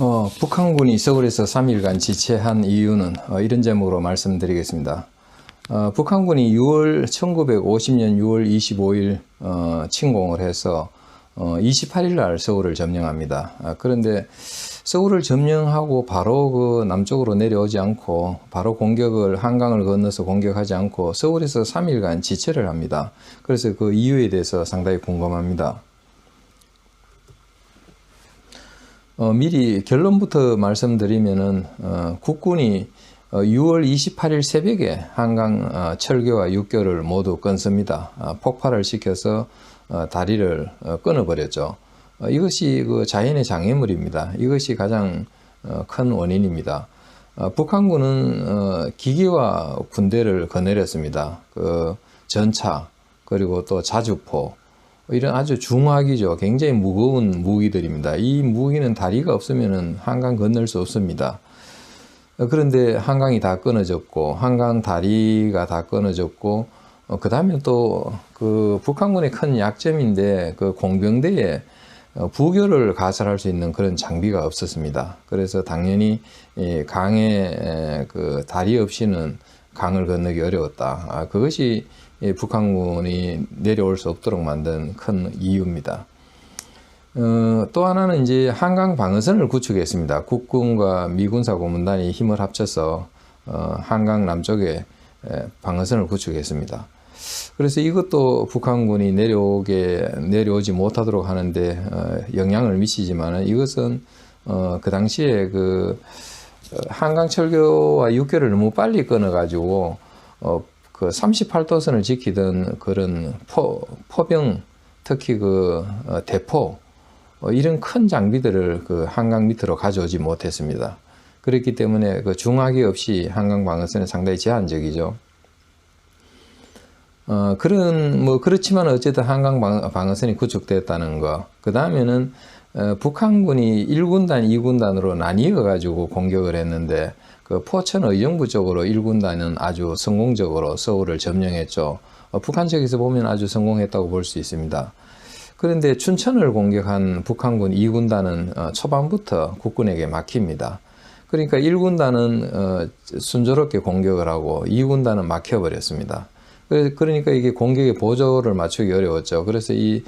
어, 북한군이 서울에서 3일간 지체한 이유는 어, 이런 제목으로 말씀드리겠습니다. 어, 북한군이 6월 1950년 6월 25일 어, 침공을 해서 어, 28일 날 서울을 점령합니다. 아, 그런데 서울을 점령하고 바로 그 남쪽으로 내려오지 않고 바로 공격을 한강을 건너서 공격하지 않고 서울에서 3일간 지체를 합니다. 그래서 그 이유에 대해서 상당히 궁금합니다. 어, 미리 결론부터 말씀드리면은 어, 국군이 어, 6월 28일 새벽에 한강 어, 철교와 육교를 모두 끊습니다. 아, 폭발을 시켜서 어, 다리를 어, 끊어버렸죠. 어, 이것이 그 자연의 장애물입니다. 이것이 가장 어, 큰 원인입니다. 어, 북한군은 어, 기계와 군대를 거느렸습니다. 그 전차 그리고 또 자주포 이런 아주 중화기죠. 굉장히 무거운 무기들입니다. 이 무기는 다리가 없으면 한강 건널 수 없습니다. 어, 그런데 한강이 다 끊어졌고 한강 다리가 다 끊어졌고 어, 그 다음에 또 그 북한군의 큰 약점인데 그 공병대에 어, 부교를 가설할 수 있는 그런 장비가 없었습니다. 그래서 당연히 이 강에 에, 그 다리 없이는 강을 건너기 어려웠다. 아, 그것이 이 북한군이 내려올 수 없도록 만든 큰 이유입니다. 어, 또 하나는 이제 한강 방어선을 구축했습니다. 국군과 미군사 고문단이 힘을 합쳐서 어, 한강 남쪽에 에, 방어선을 구축했습니다. 그래서 이것도 북한군이 내려오게 내려오지 못하도록 하는데 어, 영향을 미치지만은 이것은 어, 그 당시에 그 어, 한강 철교와 육교를 너무 빨리 끊어가지고 어, 그 38도선을 지키던 그런 포, 포병 특히 그 어, 대포 어, 이런 큰 장비들을 그 한강 밑으로 가져오지 못했습니다. 그렇기 때문에 그 중화기 없이 한강 방어선은 상당히 제한적이죠. 어, 그런, 뭐, 그렇지만 어쨌든 한강 방, 방어선이 구축됐다는 거. 그 다음에는, 어, 북한군이 1군단, 2군단으로 나뉘어 가지고 공격을 했는데, 그 포천 의정부 쪽으로 1군단은 아주 성공적으로 서울을 점령했죠. 어, 북한 측에서 보면 아주 성공했다고 볼 수 있습니다. 그런데 춘천을 공격한 북한군 2군단은 어, 초반부터 국군에게 막힙니다. 그러니까 1군단은 어, 순조롭게 공격을 하고 2군단은 막혀버렸습니다. 그래- 그러니까 이게 공격의 보조를 맞추기 어려웠죠. 그래서 이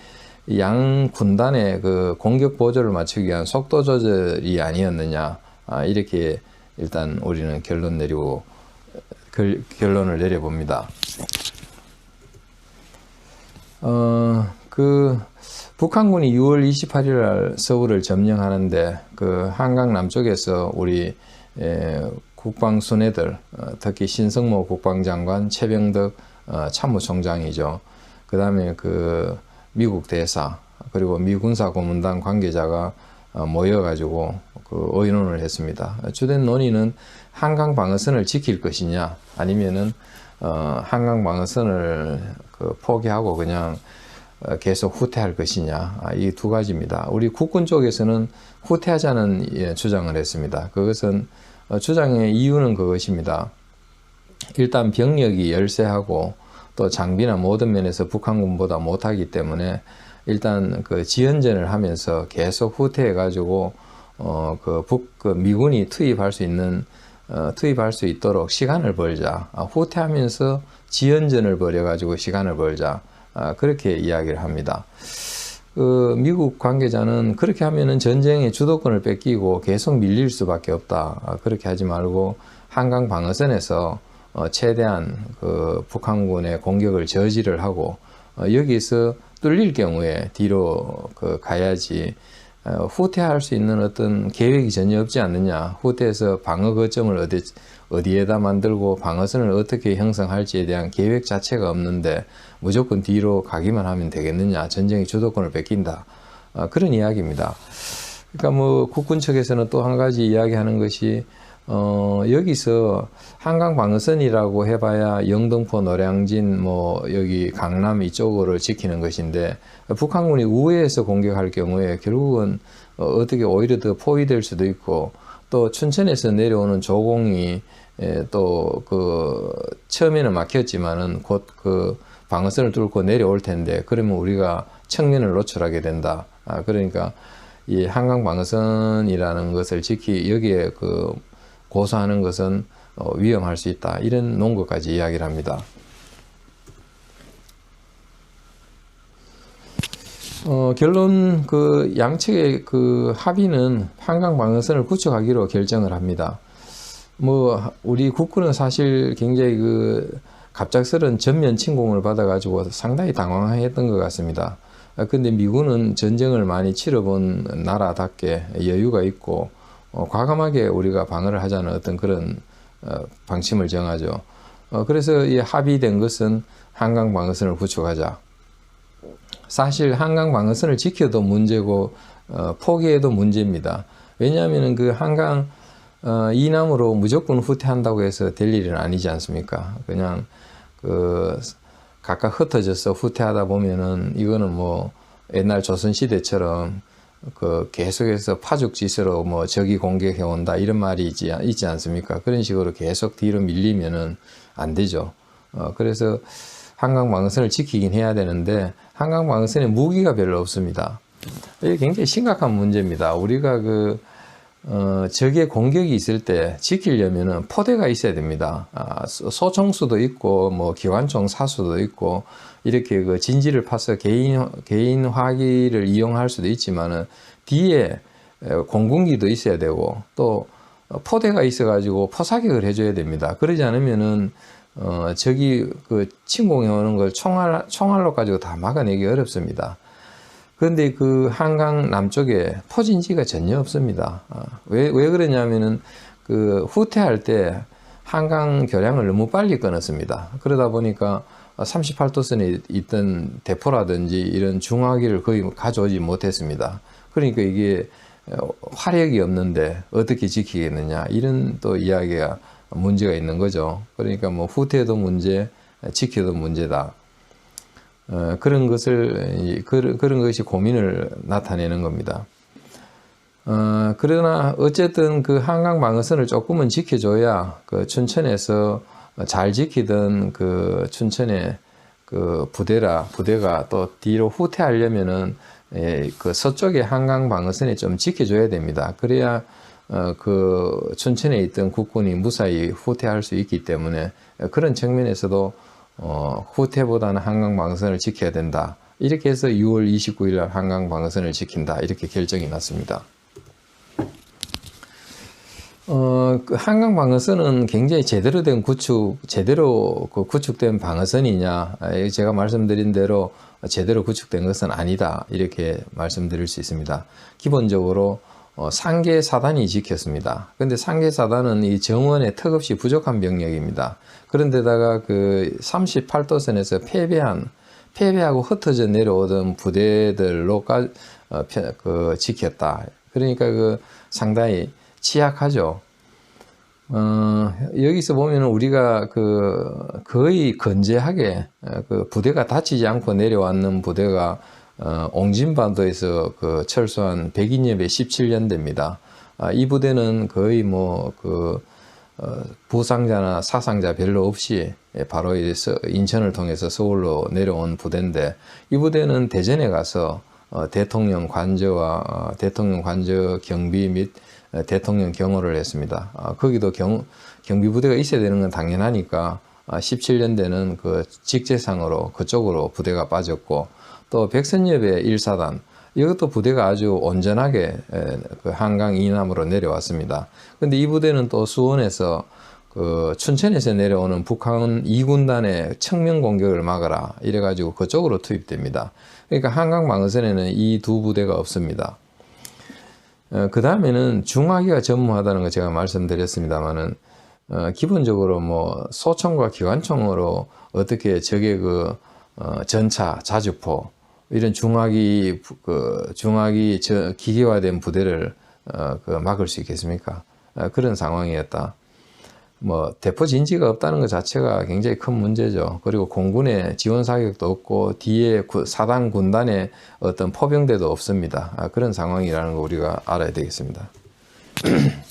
양 군단의 그 공격 보조를 맞추기 위한 속도 조절이 아니었느냐 아, 이렇게 일단 우리는 결론 내리고 결, 결론을 내려봅니다. 어, 그 북한군이 6월 28일 날 서울을 점령하는데 그 한강 남쪽에서 우리 에, 국방 순회들 어, 특히 신성모 국방장관 최병덕 어, 참모총장이죠. 그다음에 그 미국 대사 그리고 미군사 고문단 관계자가 어, 모여가지고 그 의논을 했습니다. 주된 논의는 한강 방어선을 지킬 것이냐 아니면은 어, 한강 방어선을 그 포기하고 그냥 어, 계속 후퇴할 것이냐 이 두 가지입니다. 우리 국군 쪽에서는 후퇴하자는 예, 주장을 했습니다. 그것은 어, 주장의 이유는 그것입니다. 일단 병력이 열세하고 또 장비나 모든 면에서 북한군보다 못하기 때문에 일단 그 지연전을 하면서 계속 후퇴해 가지고 어 그 북 그 미군이 투입할 수 있는 어, 투입할 수 있도록 시간을 벌자 아, 후퇴하면서 지연전을 벌여 가지고 시간을 벌자 아, 그렇게 이야기를 합니다. 그 미국 관계자는 그렇게 하면은 전쟁의 주도권을 뺏기고 계속 밀릴 수밖에 없다. 아, 그렇게 하지 말고 한강 방어선에서 어, 최대한 그 북한군의 공격을 저지를 하고 어, 여기서 뚫릴 경우에 뒤로 그 가야지 어, 후퇴할 수 있는 어떤 계획이 전혀 없지 않느냐. 후퇴해서 방어 거점을 어디, 어디에다 만들고 방어선을 어떻게 형성할지에 대한 계획 자체가 없는데 무조건 뒤로 가기만 하면 되겠느냐. 전쟁의 주도권을 뺏긴다. 어, 그런 이야기입니다. 그러니까 뭐 국군 측에서는 또 한 가지 이야기하는 것이 어, 여기서 한강 방어선이라고 해봐야 영등포, 노량진, 뭐, 여기 강남 이쪽으로 지키는 것인데, 북한군이 우회해서 공격할 경우에 결국은 어, 어떻게 오히려 더 포위될 수도 있고, 또 춘천에서 내려오는 조공이 또그 처음에는 막혔지만은 곧 그 방어선을 뚫고 내려올 텐데, 그러면 우리가 측면을 노출하게 된다. 아, 그러니까 이 한강 방어선이라는 것을 지키 여기에 그 고소하는 것은 어, 위험할 수 있다 이런 논거까지 이야기를 합니다. 어, 결론 그 양측의 그 합의는 한강 방어선을 구축하기로 결정을 합니다. 뭐 우리 국군은 사실 굉장히 그 갑작스런 전면 침공을 받아가지고 상당히 당황했던 것 같습니다. 아, 근데 미군은 전쟁을 많이 치러본 나라답게 여유가 있고 어, 과감하게 우리가 방어를 하자는 어떤 그런 어, 방침을 정하죠. 어, 그래서 이 합의된 것은 한강 방어선을 구축하자. 사실 한강 방어선을 지켜도 문제고 어, 포기해도 문제입니다. 왜냐하면 그 한강 어, 이남으로 무조건 후퇴한다고 해서 될 일은 아니지 않습니까? 그냥 그 각각 흩어져서 후퇴하다 보면은 이거는 뭐 옛날 조선 시대처럼 그 계속해서 파죽지세로 뭐 적이 공격해 온다 이런 말이 있지, 있지 않습니까? 그런 식으로 계속 뒤로 밀리면은 안 되죠. 어, 그래서 한강 방어선을 지키긴 해야 되는데 한강 방어선에 무기가 별로 없습니다. 이게 굉장히 심각한 문제입니다. 우리가 그 어, 적의 공격이 있을 때 지키려면은 포대가 있어야 됩니다. 아, 소총수도 있고, 뭐, 기관총 사수도 있고, 이렇게 그 진지를 파서 개인, 개인 화기를 이용할 수도 있지만은, 뒤에 공군기도 있어야 되고, 또, 포대가 있어가지고 포사격을 해줘야 됩니다. 그러지 않으면은, 어, 적이 그 침공해 오는 걸 총알, 총알로 가지고 다 막아내기 어렵습니다. 그런데 그 한강 남쪽에 포진지가 전혀 없습니다. 아, 왜, 왜 그러냐면은 그 후퇴할 때 한강 교량을 너무 빨리 끊었습니다. 그러다 보니까 38도선에 있던 대포라든지 이런 중화기를 거의 가져오지 못했습니다. 그러니까 이게 화력이 없는데 어떻게 지키겠느냐 이런 또 이야기가 문제가 있는 거죠. 그러니까 뭐 후퇴도 문제, 지켜도 문제다. 어, 그런 것을 그, 그런 것이 고민을 나타내는 겁니다. 어, 그러나 어쨌든 그 한강 방어선을 조금은 지켜줘야 그 춘천에서 잘 지키던 그 춘천의 그 부대라 부대가 또 뒤로 후퇴하려면은 예, 그 서쪽의 한강 방어선에 좀 지켜줘야 됩니다. 그래야 어, 그 춘천에 있던 국군이 무사히 후퇴할 수 있기 때문에 그런 측면에서도 어, 후퇴보다는 한강 방어선을 지켜야 된다. 이렇게 해서 6월 29일 날 한강 방어선을 지킨다. 이렇게 결정이 났습니다. 어, 그 한강 방어선은 굉장히 제대로 된 구축, 제대로 그 구축된 방어선이냐. 제가 말씀드린 대로 제대로 구축된 것은 아니다. 이렇게 말씀드릴 수 있습니다. 기본적으로 어, 상계 사단이 지켰습니다. 근데 상계 사단은 이 정원에 턱없이 부족한 병력입니다. 그런데다가 그 38도선에서 패배한 패배하고 흩어져 내려오던 부대들로 까, 어, 그 지켰다. 그러니까 그 상당히 취약하죠. 어, 여기서 보면 우리가 그 거의 건재하게 어, 그 부대가 다치지 않고 내려왔는 부대가 어, 옹진반도에서 그 철수한 백인엽의 17년대입니다. 아, 이 부대는 거의 뭐그 어, 부상자나 사상자 별로 없이 바로 인천을 통해서 서울로 내려온 부대인데 이 부대는 대전에 가서 어, 대통령 관저와 어, 대통령 관저 경비 및 어, 대통령 경호를 했습니다. 아, 거기도 경, 경비 부대가 있어야 되는 건 당연하니까 17년대는 아, 그 직제상으로 그쪽으로 부대가 빠졌고 또 백선엽의 1사단 이것도 부대가 아주 온전하게 그 한강 이남으로 내려왔습니다. 근데 이 부대는 또 수원에서 그 춘천에서 내려오는 북한 2군단의 청명 공격을 막아라 이래가지고 그쪽으로 투입됩니다. 그러니까 한강 방어선에는 이 두 부대가 없습니다. 어, 그 다음에는 중화기가 전무하다는 거 제가 말씀드렸습니다만은 어, 기본적으로 뭐 소총과 기관총으로 어떻게 적의 그 어, 전차, 자주포 이런 중화기 그 중화기 저 기계화된 부대를 어, 그 막을 수 있겠습니까? 어, 그런 상황이었다. 뭐 대포 진지가 없다는 것 자체가 굉장히 큰 문제죠. 그리고 공군의 지원 사격도 없고 뒤에 사당 군단의 어떤 포병대도 없습니다. 아, 그런 상황이라는 거 우리가 알아야 되겠습니다.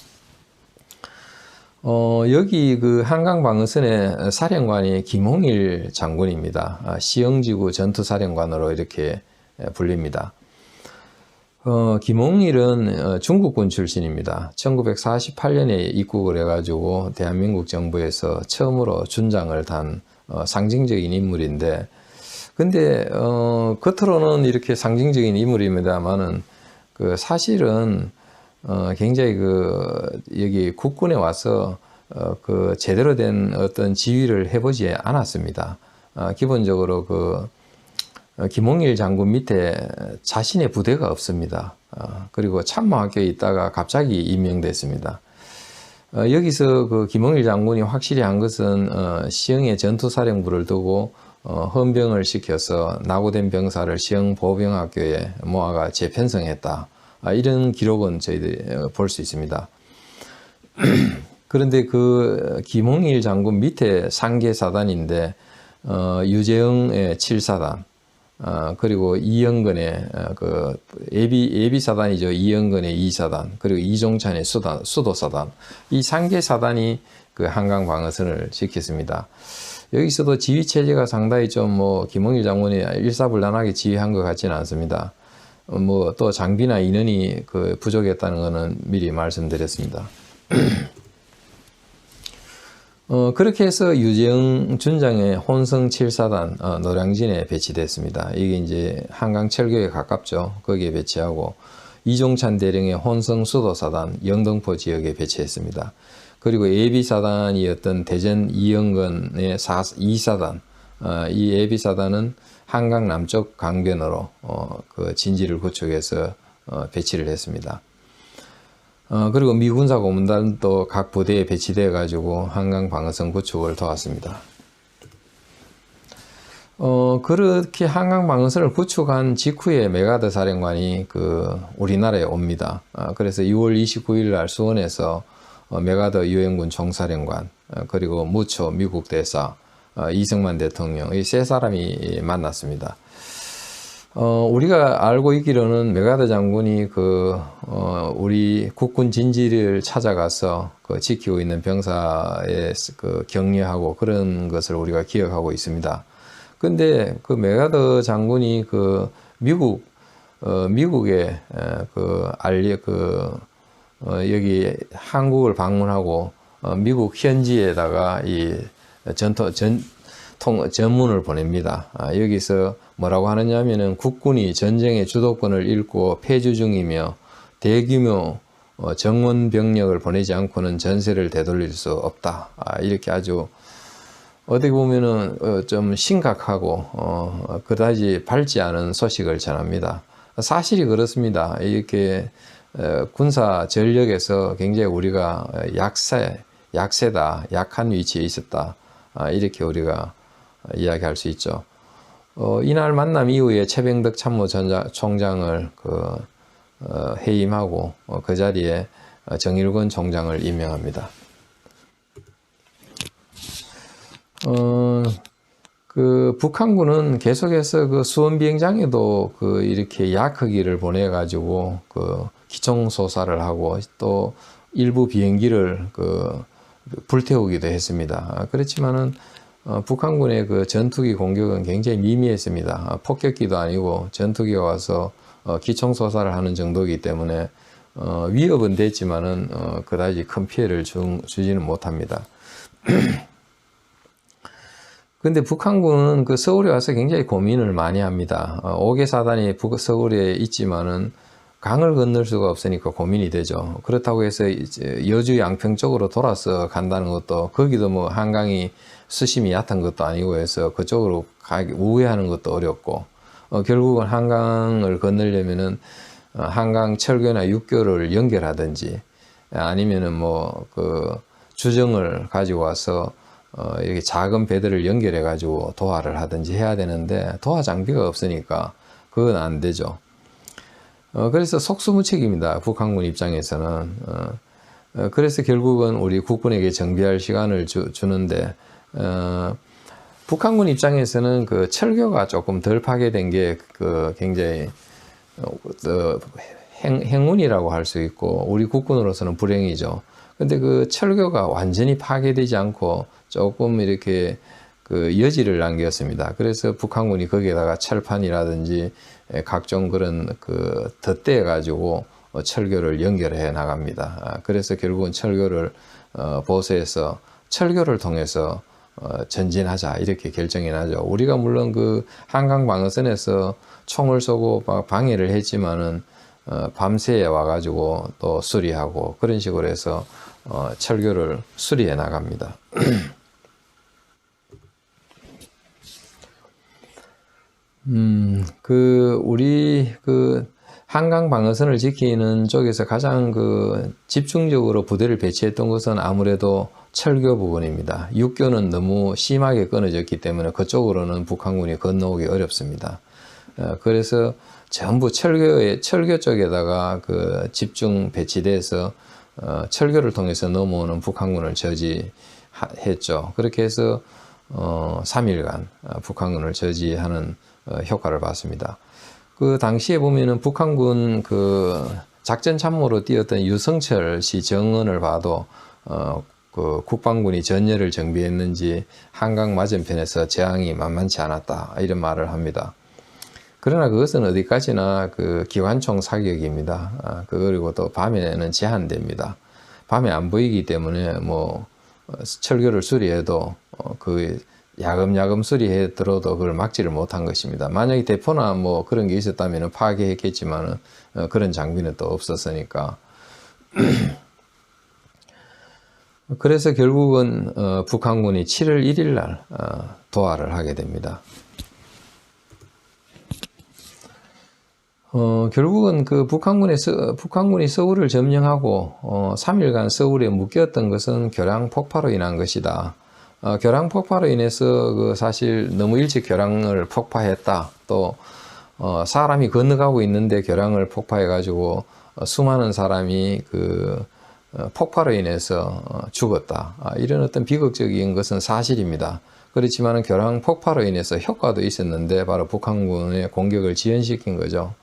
어, 여기 그 한강 방어선의 사령관이 김홍일 장군입니다. 아, 시흥지구 전투사령관으로 이렇게 불립니다. 어, 김홍일은 어, 중국군 출신입니다. 1948년에 입국을 해가지고 대한민국 정부에서 처음으로 준장을 단 어, 상징적인 인물인데, 근데 어, 겉으로는 이렇게 상징적인 인물입니다만은 그 사실은 어, 굉장히 그 여기 국군에 와서 어, 그 제대로 된 어떤 지휘를 해보지 않았습니다. 어, 기본적으로 그 어, 김홍일 장군 밑에 자신의 부대가 없습니다. 어, 그리고 참모학교에 있다가 갑자기 임명됐습니다. 어, 여기서 그 김홍일 장군이 확실히 한 것은 어, 시흥에 전투사령부를 두고 어, 헌병을 시켜서 낙오된 병사를 시흥 보병학교에 모아가 재편성했다. 아, 이런 기록은 저희들이 어, 볼수 있습니다. 그런데 그 김홍일 장군 밑에 상계 사단인데 어, 유재영의 7사단 어, 그리고 이영근의 어, 그 예비 예비 사단이죠 이영근의 2사단 그리고 이종찬의 수단 수도 사단 이 상계 사단이 그 한강 방어선을 지켰습니다. 여기서도 지휘 체제가 상당히 좀 뭐 김홍일 장군이 일사불란하게 지휘한 것 같지는 않습니다. 뭐 또 장비나 인원이 그 부족했다는 것은 미리 말씀드렸습니다. 어, 그렇게 해서 유재영 준장의 혼성 7사단 어, 노량진에 배치됐습니다. 이게 이제 한강 철교에 가깝죠. 거기에 배치하고 이종찬 대령의 혼성 수도사단 영등포 지역에 배치했습니다. 그리고 예비사단이었던 대전 이영건의 4, 2사단 어, 이 예비사단은 한강 남쪽 강변으로 어, 그 진지를 구축해서 어, 배치를 했습니다. 어, 그리고 미 군사 고문단도 각 부대에 배치되어 가지고 한강 방어선 구축을 도왔습니다. 어, 그렇게 한강 방어선을 구축한 직후에 메가드 사령관이 그 우리나라에 옵니다. 어, 그래서 6월 29일 날 수원에서 어, 메가더 유엔군 총사령관 어, 그리고 무초 미국 대사 어, 이승만 대통령 이 세 사람이 만났습니다. 어, 우리가 알고 있기로는 메가더 장군이 그, 어, 우리 국군 진지를 찾아가서 그 지키고 있는 병사에 그 격려하고 그런 것을 우리가 기억하고 있습니다. 근데 그 메가더 장군이 그 미국, 어, 미국에 에, 그 알리, 그, 어, 여기 한국을 방문하고 어, 미국 현지에다가 이 전토, 전, 통, 전문을 보냅니다. 아, 여기서 뭐라고 하느냐면은 국군이 전쟁의 주도권을 잃고 폐주 중이며 대규모 어, 정원 병력을 보내지 않고는 전세를 되돌릴 수 없다. 아, 이렇게 아주 어떻게 보면은 어, 좀 심각하고 어, 그다지 밝지 않은 소식을 전합니다. 사실이 그렇습니다. 이렇게 어, 군사 전력에서 굉장히 우리가 약세, 약세다, 약한 위치에 있었다. 아, 이렇게 우리가 이야기할 수 있죠. 어, 이날 만남 이후에 최병덕 참모총장을 그, 어, 해임하고 어, 그 자리에 정일권 총장을 임명합니다. 어, 그 북한군은 계속해서 그 수원 비행장에도 그 이렇게 약허기를 보내 가지고 그 기총 소사를 하고 또 일부 비행기를 그 불태우기도 했습니다. 아, 그렇지만은 어, 북한군의 그 전투기 공격은 굉장히 미미했습니다. 어, 폭격기도 아니고 전투기가 와서 어, 기총 소사를 하는 정도이기 때문에 어, 위협은 됐지만은 어, 그다지 큰 피해를 주, 주지는 못합니다. 근데 북한군은 그 서울에 와서 굉장히 고민을 많이 합니다. 어, 5개 사단이 북, 서울에 있지만은 강을 건널 수가 없으니까 고민이 되죠. 그렇다고 해서 여주 양평 쪽으로 돌아서 간다는 것도 거기도 뭐 한강이 수심이 얕은 것도 아니고 해서 그쪽으로 가기 우회하는 것도 어렵고 어, 결국은 한강을 건너려면은 어, 한강 철교나 육교를 연결하든지 아니면은 뭐 그 주정을 가지고 와서 어, 이렇게 작은 배들을 연결해 가지고 도하를 하든지 해야 되는데 도하 장비가 없으니까 그건 안 되죠. 어, 그래서 속수무책입니다. 북한군 입장에서는. 어, 어, 그래서 결국은 우리 국군에게 정비할 시간을 주, 주는데, 어, 북한군 입장에서는 그 철교가 조금 덜 파괴된 게 그 굉장히 어, 행, 행운이라고 할 수 있고, 우리 국군으로서는 불행이죠. 근데 그 철교가 완전히 파괴되지 않고 조금 이렇게 그 여지를 남겼습니다. 그래서 북한군이 거기에다가 철판이라든지 에, 각종 그런 그 덧대 가지고 어, 철교를 연결해 나갑니다. 아, 그래서 결국은 철교를 어, 보수해서 철교를 통해서 어, 전진하자 이렇게 결정이 나죠. 우리가 물론 그 한강 방어선에서 총을 쏘고 막 방해를 했지만은 어, 밤새에 와가지고 또 수리하고 그런 식으로 해서 어, 철교를 수리해 나갑니다. 음, 그 우리 그 한강 방어선을 지키는 쪽에서 가장 그 집중적으로 부대를 배치했던 것은 아무래도 철교 부분입니다. 육교는 너무 심하게 끊어졌기 때문에 그쪽으로는 북한군이 건너오기 어렵습니다. 어, 그래서 전부 철교에 철교 쪽에다가 그 집중 배치돼서 어, 철교를 통해서 넘어오는 북한군을 저지했죠. 그렇게 해서 어, 3일간 어, 북한군을 저지하는 어, 효과를 봤습니다. 그 당시에 보면은 북한군 그 작전 참모로 뛰었던 유성철 씨 정언을 봐도 어, 그 국방군이 전열을 정비했는지 한강 맞은편에서 재앙이 만만치 않았다 이런 말을 합니다. 그러나 그것은 어디까지나 그 기관총 사격입니다. 아, 그 그리고 또 밤에는 제한됩니다. 밤에 안 보이기 때문에 뭐 어, 철교를 수리해도 어, 그 야금야금 수리해 들어도 그걸 막지를 못한 것입니다. 만약에 대포나 뭐 그런 게 있었다면 파괴했겠지만은 어, 그런 장비는 또 없었으니까. 그래서 결국은 어, 북한군이 7월 1일 날 어, 도하를 하게 됩니다. 어, 결국은 그 북한군의 서, 북한군이 서울을 점령하고 어, 3일간 서울에 묶였던 것은 교량 폭파로 인한 것이다. 어, 교량 폭파로 인해서 그 사실 너무 일찍 교량을 폭파했다. 또 어, 사람이 건너가고 있는데 교량을 폭파해 가지고 어, 수많은 사람이 그 어, 폭파로 인해서 어, 죽었다. 아, 이런 어떤 비극적인 것은 사실입니다. 그렇지만 교량 폭파로 인해서 효과도 있었는데 바로 북한군의 공격을 지연시킨 거죠.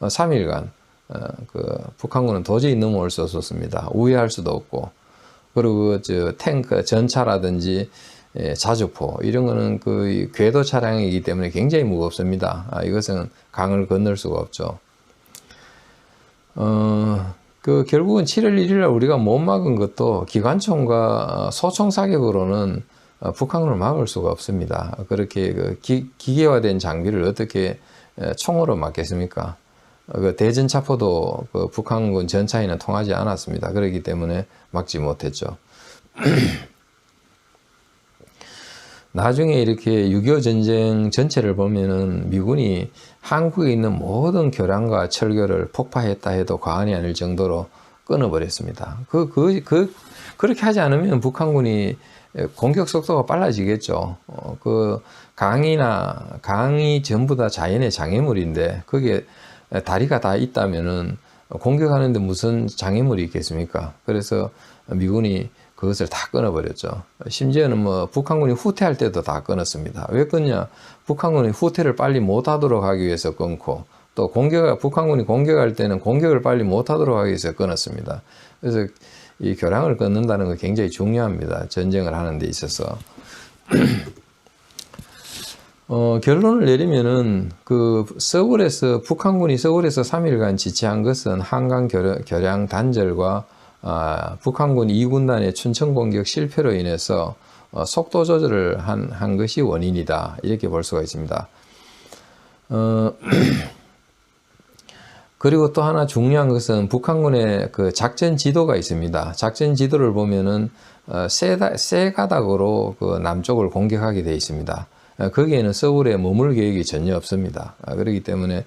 3일간 그 북한군은 도저히 넘어올 수 없었습니다. 우회할 수도 없고 그리고 저 탱크 전차라든지 예, 자주포 이런 거는 그 궤도 차량이기 때문에 굉장히 무겁습니다. 아, 이것은 강을 건널 수가 없죠. 어, 그 결국은 7월 1일 날 우리가 못 막은 것도 기관총과 소총 사격으로는 어, 북한군을 막을 수가 없습니다. 그렇게 그 기, 기계화된 장비를 어떻게 총으로 막겠습니까? 그 대전차포도 그 북한군 전차에는 통하지 않았습니다. 그렇기 때문에 막지 못했죠. 나중에 이렇게 6.25 전쟁 전체를 보면은 미군이 한국에 있는 모든 교량과 철교를 폭파했다 해도 과언이 아닐 정도로 끊어버렸습니다. 그, 그, 그, 그렇게 하지 않으면 북한군이 공격 속도가 빨라지겠죠. 어, 그 강이나 강이 전부 다 자연의 장애물인데 거기에 다리가 다 있다면은 공격하는데 무슨 장애물이 있겠습니까? 그래서 미군이 그것을 다 끊어버렸죠. 심지어는 뭐 북한군이 후퇴할 때도 다 끊었습니다. 왜 끊냐? 북한군이 후퇴를 빨리 못하도록 하기 위해서 끊고 또 공격 북한군이 공격할 때는 공격을 빨리 못하도록 하기 위해서 끊었습니다. 그래서 이 교량을 끊는다는 거 굉장히 중요합니다. 전쟁을 하는 데 있어서. 어, 결론을 내리면은 그 서울에서 북한군이 서울에서 3일간 지체한 것은 한강 결량 단절과 아, 북한군 2군단의 춘천 공격 실패로 인해서 어, 속도 조절을 한, 한 것이 원인이다 이렇게 볼 수가 있습니다. 어, 그리고 또 하나 중요한 것은 북한군의 그 작전 지도가 있습니다. 작전 지도를 보면은 어, 세, 세 가닥으로 그 남쪽을 공격하게 되어 있습니다. 어, 거기에는 서울에 머물 계획이 전혀 없습니다. 아, 그렇기 때문에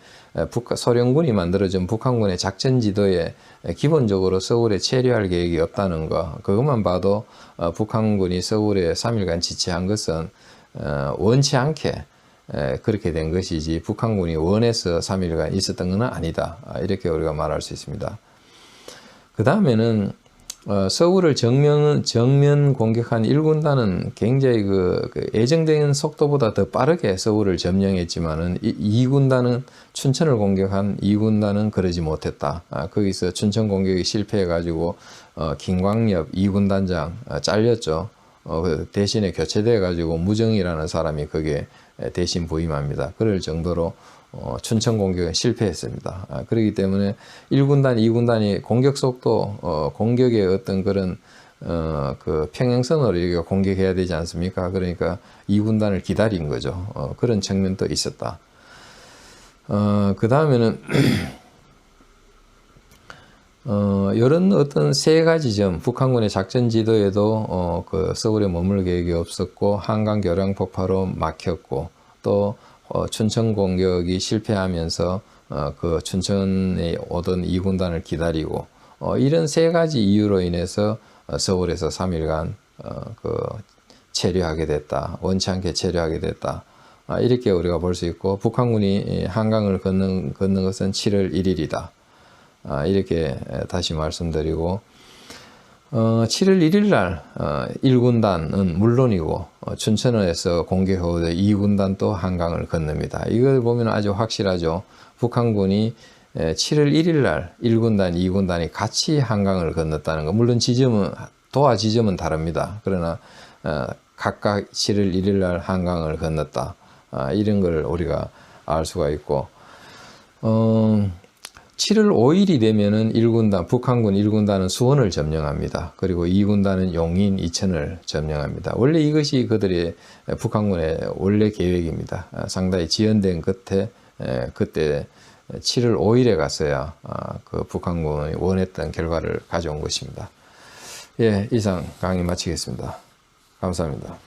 북한, 소련군이 만들어준 북한군의 작전 지도에 기본적으로 서울에 체류할 계획이 없다는 거, 그것만 봐도 어, 북한군이 서울에 3일간 지체한 것은 어, 원치 않게 그렇게 된 것이지 북한군이 원해서 3일간 있었던 것은 아니다. 아, 이렇게 우리가 말할 수 있습니다. 그 다음에는 어, 서울을 정면, 정면 공격한 1군단은 굉장히 그, 그 예정된 속도보다 더 빠르게 서울을 점령했지만은 이, 2군단은 춘천을 공격한 2군단은 그러지 못했다. 아, 거기서 춘천 공격이 실패해가지고 어, 김광엽 2군단장 아, 잘렸죠. 어, 그 대신에 교체돼 가지고 무정이라는 사람이 거기에 대신 부임합니다. 그럴 정도로 어, 춘천 공격에 실패했습니다. 아, 그렇기 때문에 1군단, 2군단이 공격 속도, 어, 공격의 어떤 그런 어, 그 평행선으로 이렇게 공격해야 되지 않습니까? 그러니까 2군단을 기다린 거죠. 어, 그런 측면도 있었다. 어, 그 다음에는 어, 이런 어떤 세 가지 점, 북한군의 작전 지도에도 어, 그 서울에 머물 계획이 없었고 한강 교량 폭파로 막혔고 또 어, 춘천 공격이 실패하면서 어, 그 춘천에 오던 이군단을 기다리고 어, 이런 세 가지 이유로 인해서 어, 서울에서 3일간 어, 그 체류하게 됐다. 원치 않게 체류하게 됐다. 아, 이렇게 우리가 볼 수 있고 북한군이 이 한강을 걷는, 걷는 것은 7월 1일이다. 아, 이렇게 에, 다시 말씀드리고 어, 7월 1일 날 어, 1군단은 물론이고 어, 춘천에서 공개후 2군단 또 한강을 건넙니다. 이걸 보면 아주 확실하죠. 북한군이 에, 7월 1일 날 1군단, 2군단이 같이 한강을 건넜다는 거. 물론 지점은 도하 지점은 다릅니다. 그러나 어, 각각 7월 1일 날 한강을 건넜다. 아, 이런 걸 우리가 알 수가 있고 어, 7월 5일이 되면은 1군단, 북한군 1군단은 수원을 점령합니다. 그리고 2군단은 용인, 이천을 점령합니다. 원래 이것이 그들의 북한군의 원래 계획입니다. 아, 상당히 지연된 끝에 에, 그때 7월 5일에 갔어야 아, 그 북한군이 원했던 결과를 가져온 것입니다. 예, 이상 강의 마치겠습니다. 감사합니다.